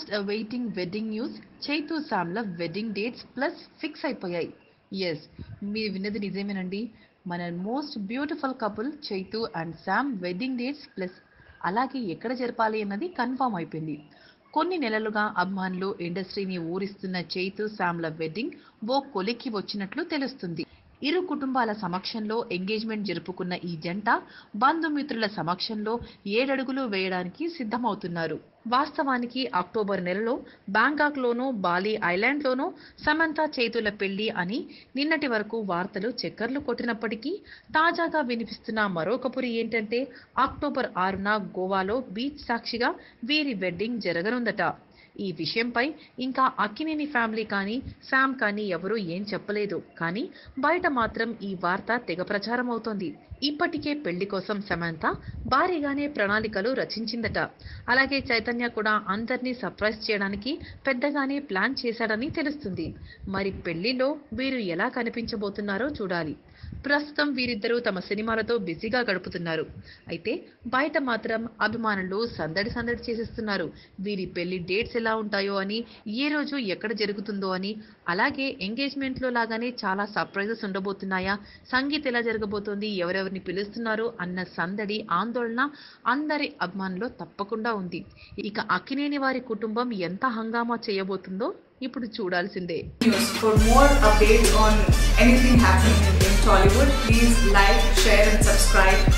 Most waiting wedding news Chaitu శామ్ల wedding dates plus fix అయిపోయాయి. Yes మీరు విన్నది నిజమేనండి. మన most beautiful couple Chaitu and Sam wedding dates plus అలాగే ఎక్కడ జరపాలి అన్నది కన్ఫామ్ అయిపోయింది. కొన్ని నెలలుగా అభిమానులు ఇండస్ట్రీని ఊరిస్తున్న చైతు శామ్ల వెడ్డింగ్ ఓ కొలిక్కి వచ్చినట్లు తెలుస్తుంది. ఇరు కుటుంబాల సమక్షంలో ఎంగేజ్మెంట్ జరుపుకున్న ఈ జంట బంధుమిత్రుల సమక్షంలో ఏడడుగులు వేయడానికి సిద్ధమవుతున్నారు. వాస్తవానికి అక్టోబర్ నెలలో బ్యాంకాక్లోనూ బాలీ ఐలాండ్లోనూ సమంత చేతుల పెళ్ళి అని నిన్నటి వరకు వార్తలు చక్కర్లు కొట్టినప్పటికీ తాజాగా వినిపిస్తున్న మరో కబురు ఏంటంటే అక్టోబర్ ఆరున గోవాలో బీచ్ సాక్షిగా వీరి వెడ్డింగ్ జరగనుందట. ఈ విషయంపై ఇంకా అక్కినేని ఫ్యామిలీ కానీ శామ్ కానీ ఎవరూ ఏం చెప్పలేదు. కానీ బయట మాత్రం ఈ వార్త తెగ ప్రచారం అవుతోంది. ఇప్పటికే పెళ్ళి కోసం సమంత భారీగానే ప్రణాళికలు రచించిందట. అలాగే చైతన్య కూడా అందరినీ సర్ప్రైజ్ చేయడానికి పెద్దగానే ప్లాన్ చేశాడని తెలుస్తుంది. మరి పెళ్ళిలో వీరు ఎలా కనిపించబోతున్నారో చూడాలి. ప్రస్తుతం వీరిద్దరూ తమ సినిమాలతో బిజీగా గడుపుతున్నారు. అయితే బయట మాత్రం అభిమానులు సందడి సందడి చేసేస్తున్నారు. వీరి పెళ్ళి డేట్స్ ఎలా ఉంటాయో అని ఏ రోజు ఎక్కడ జరుగుతుందో అని అలాగే ఎంగేజ్మెంట్లో లాగానే చాలా సర్ప్రైజెస్ ఉండబోతున్నాయా సంగీత్ ఎలా జరగబోతోంది ఎవరెవరిని పిలుస్తున్నారు అన్న సందడి ఆందోళన అందరి అభిమానుల్లో తప్పకుండా ఉంది. ఇక అక్కినేని వారి కుటుంబం ఎంత హంగామా చేయబోతుందో ఇప్పుడు చూడాల్సిందే. Tollywood. Please like, share and subscribe.